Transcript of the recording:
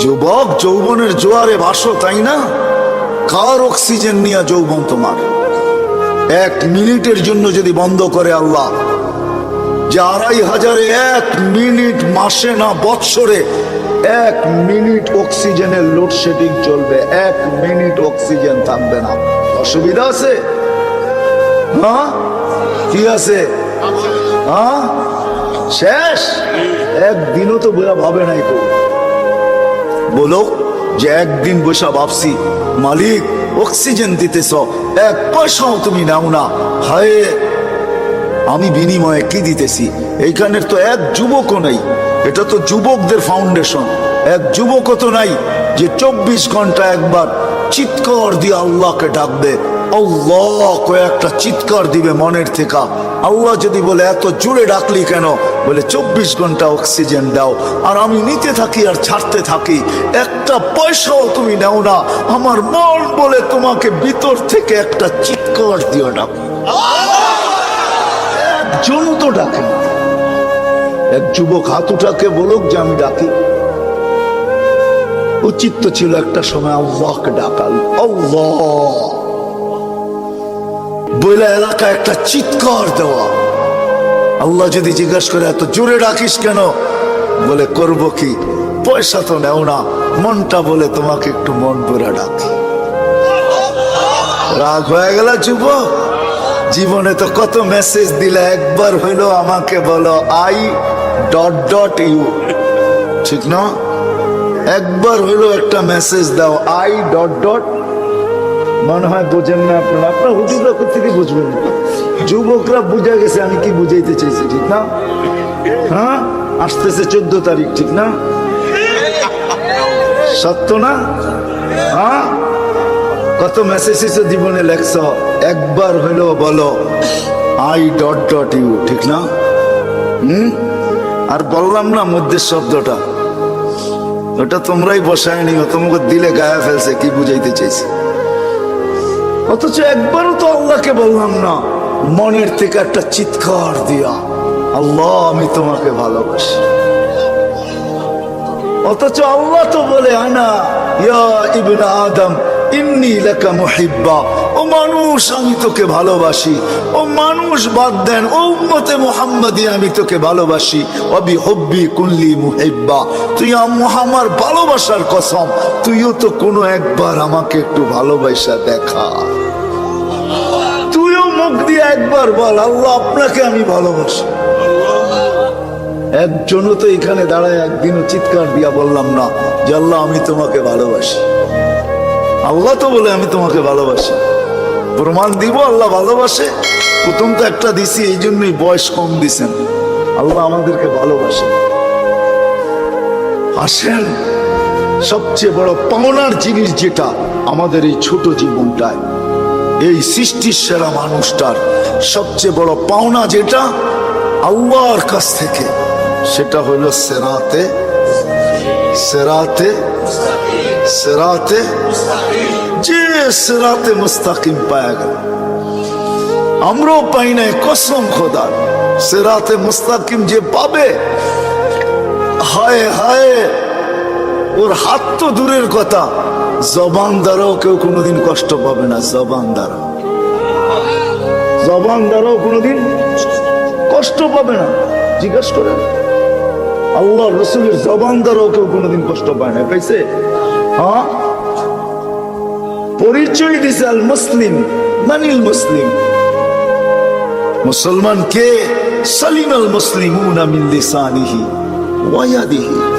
যুবক যৌবনের জোয়ারে ভাসো, তাই না? কার অক্সিজেন নিয়ে যৌবন তোমার? এক মিনিটের জন্য যদি বন্ধ করে আল্লাহ, যে আড়াই হাজারে এক মিনিট মাসে না বৎসরে এক মিনিট অক্সিজেনের লোডশেডিং চলবে, এক মিনিট অক্সিজেন থাকবে না। অসুবিধা আছে? হ্যাঁ কি আছে? হ্যাঁ শেষ? একদিনও তো বোঝা ভাবে নাই তো বলো যে একদিন বসা ভাবছি, মালিক অক্সিজেন দিতেছ, এক পয়সাও তুমি নাও না। হায়, আমি বিনিময়ে কি দিতেছি? এইখানের তো এক যুবকও নাই। এটা তো যুবকদের ফাউন্ডেশন এক যুবকও তো নাই যে চব্বিশ ঘণ্টা একবার চিৎকর দিয়ে আল্লাহকে ডাকবে। আল্লাহ কয়েকটা চিৎকার দিবে মনের থেকে। আল্লাহ যদি বলে, এত জোরে ডাকলি কেন? বলে, চব্বিশ ঘণ্টা অক্সিজেন দাও, আর আমি নিতে থাকি আর ছাড়তে থাকি। একটা পয়সাও তুমি নাও না। আমার মন বলে তোমাকে ভিতর থেকে একটা চিৎকার দিও ডাকো একজন তো ডাকে এক যুবক হাতুটাকে বলুক যে, আমি ডাকি। উচিত ছিল একটা সময় আল্লাহকে ডাকাল। আল্লাহ! বইলা এলাকা একটা চিৎকার দেওয়া। আল্লাহ যদি জিজ্ঞাসা করে, এত জোরে ডাকিস কেন? বলে, করব কি? পয়সা তো নেও না। মনটা বলে, তোমাকে একটু মন ভরে ডাকি। রাগ হয়ে গেল যুবক। জীবনে তো কত মেসেজ দিলে, একবার হইল আমাকে বলো, আই ডট ডট ইউ। ঠিক না? একবার হইল একটা মেসেজ দাও, আই ডট ডট মনে হয় বোঝেন না আপনারা। আপনার হুজুররা থেকে বুঝবেন? যুবকরা বুঝা গেছে আমি কি বুঝাইতে চাইছি, ঠিক না? হ্যাঁ? আসতেছে চোদ্দ তারিখ, ঠিক না? সত্য না? হ্যাঁ? কত মেসেজ এসে জীবনে লেখছ, একবার হইল বলো, আই ডট ডট ইউ, ঠিক না? হুম? আর বললাম না মধ্যে শব্দটা। ওটা তোমরাই বসায় নিও তোমাকে দিলে গায়ে ফেলছে, কি বুঝাইতে চাইছি? অথচ একবারও তো আল্লাহকে বললাম না, মনের থেকে একটা চিৎকার দিয়া, আল্লাহ, আমি তোমাকে ভালোবাসি। অথচ আল্লাহ তো বলে, আনা, ইয়া ইবনা আদম, ইন্নি লাকা মুহিব্বা। মানুষ, আমি তোকে ভালোবাসি। ও মানুষ বাদ দেন, ও উম্মতে মুহাম্মাদি, আমি তোকে ভালোবাসি। অবি হব্বি কুল্লি মুহিব্বা। তুই আম- আমার ভালোবাসার কসম। তুইও তো কোনো একবার আমাকে একটু ভালোবাসা দেখা। তুইও মুখ দিয়ে একবার বল, আল্লাহ আপনাকে আমি ভালোবাসি। একজনও তো এখানে দাঁড়ায় একদিনও চিৎকার দিয়া বললাম না, যে আল্লাহ আমি তোমাকে ভালোবাসি। আল্লাহ তো বলে আমি তোমাকে ভালোবাসি। প্রমাণ দিব, আল্লাহ ভালোবাসে। প্রথম তো একটা দিছি, এই জন্যই বয়স কম দিছেন। আল্লাহ আমাদেরকে ভালোবাসে। আসেন, সবচেয়ে বড় পাওনার জিনিস যেটা আমাদের এই ছোট জীবনটায়, এই সৃষ্টির সেরা মানুষটার সবচেয়ে বড় পাওনা যেটা আল্লাহর কাছ থেকে, সেটা হলো সেরাতে সেরাতে সেরাতে সেরাতে মুস্তাকিম পায়া গেল। আমরাও পাই নাই, কসম খোদার সেরাতে মুস্তাকিম যে পাবে, হায় হায়, ওর হাত তো দূরের কথা। জবান দ্বারাও কেউ কোনোদিন কষ্ট পাবে না, জবান দ্বারা জবান দ্বারাও কোনোদিন কষ্ট পাবে না, জিজ্ঞাসা করেন। আল্লাহ রসুলের জবান দ্বারাও কেউ কোনোদিন কষ্ট পায় না, পাইছে? হ্যাঁ? পরিচয় দিছে আল মুসলিম। মানিল মুসলিম। মুসলমান কে? সালিম আল মুসলিম মিন লিসানিহি ওয়ায়াদিহি